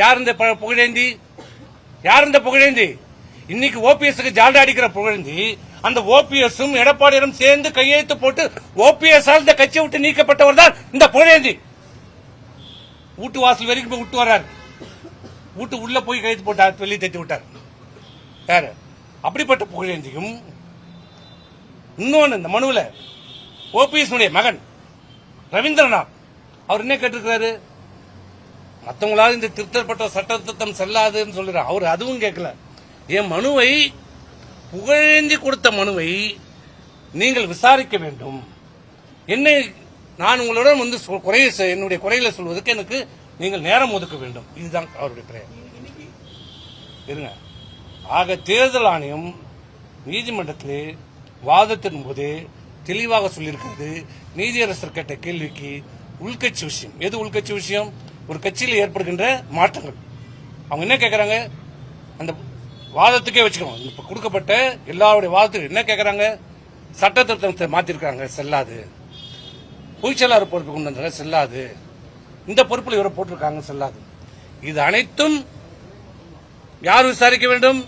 யார் இந்த புகழேந்தி? யார் இந்த புகழேந்தி? இன்னைக்கு ஓபிஎஸ்க்கு ஜால்டா அடிக்கிற புகழேந்தி அந்த ஓபிஎஸும் எடப்பாடியும் சேர்ந்து கையெழுத்து போட்டு ஓபிஎஸ் இந்த கட்சியை விட்டு நீக்கப்பட்டவர் தான் இந்த புகழேந்தி. வீட்டு வாசல் வரைக்கும் போய் விட்டு வர்றார். வீட்டு உள்ள போய் கையெழுத்து போட்டார் வெளியே தட்டி விட்டார். யாரு? அப்படிப்பட்ட புகழேந்தியும் இன்னொன்னு இந்த மனுவில் ஓபிஎஸ் மகன் ரவீந்திரநாத். அவர் என்ன கேட்டிருக்கிறாரு? மற்றவங்களால இந்த திருத்தப்பட்ட சட்ட திருத்தம் செல்லாதுன்னு சொல்லுறாரு அவர் அதுவும் கேட்கல என் மனுவை புகழேந்தி கொடுத்த மனுவை நீங்கள் விசாரிக்க வேண்டும். என்னை நான் உங்களுடன் வந்து சொ- குறைய என்னுடைய குறையில சொல்வதற்கு எனக்கு நீங்கள் நேரம் ஒதுக்க வேண்டும். இதுதான் அவருடைய பிரேயர். இருங்க. ஆக தேர்தல் ஆணையம் நீதிமன்றத்திலே வாதத்தின் போது தெளிவாக சொல்லியிருக்கிறது. நீதியரசர் கேட்ட கேள்விக்கு உள்கட்சி விஷயம். எது உள்கட்சி விஷயம்? ஒரு கட்சியில் ஏற்படுகின்ற மாற்றங்கள். அவங்க என்ன கேட்கறாங்க அந்த வாதத்துக்கே வச்சுக்கணும். இப்ப கொடுக்கப்பட்ட எல்லாருடைய வாதத்துக்கு என்ன கேட்கறாங்க சட்ட திருத்தத்தை மாத்திருக்காங்க செல்லாது. பொய்ச்செல்லாறு பொறுப்பு கொண்டு வந்தாங்க செல்லாது. இந்த பொறுப்பில் இவரை போட்டிருக்காங்க செல்லாது. இது அனைத்தும் யார் விசாரிக்க வேண்டும்?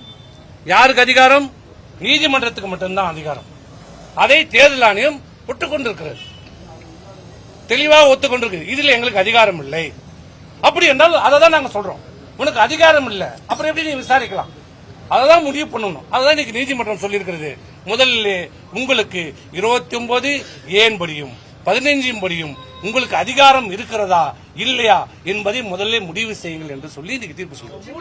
யாருக்கு அதிகாரம்? நீதிமன்றத்துக்கு மட்டும்தான் அதிகாரம். அதை தேர்தல் ஆணையம் ஒட்டுக்கொண்டிருக்கிறது தெளிவாக ஒத்துக்கொண்டிருக்கு இதில் எங்களுக்கு அதிகாரம் இல்லை. அப்படி என்றால் அதை தான் நாங்கள் சொல்றோம். உனக்கு அதிகாரம் இல்லை. அப்புறம் எப்படி நீ விசாரிக்கலாம்? அதை தான் முடிவு பண்ணணும். அதுதான் இன்னைக்கு நீதிமன்றம் சொல்லியிருக்கிறது. முதல்ல உங்களுக்கு இருபத்தி ஒன்பது ஏன் படியும்? பதினைஞ்சும் படியும். உங்களுக்கு அதிகாரம் இருக்கிறதா? இல்லையா? என்பதை முதல்ல முடிவு செய்யுங்கள் என்று சொல்லி இன்னைக்கு தீர்ப்பு சொல்லுவோம்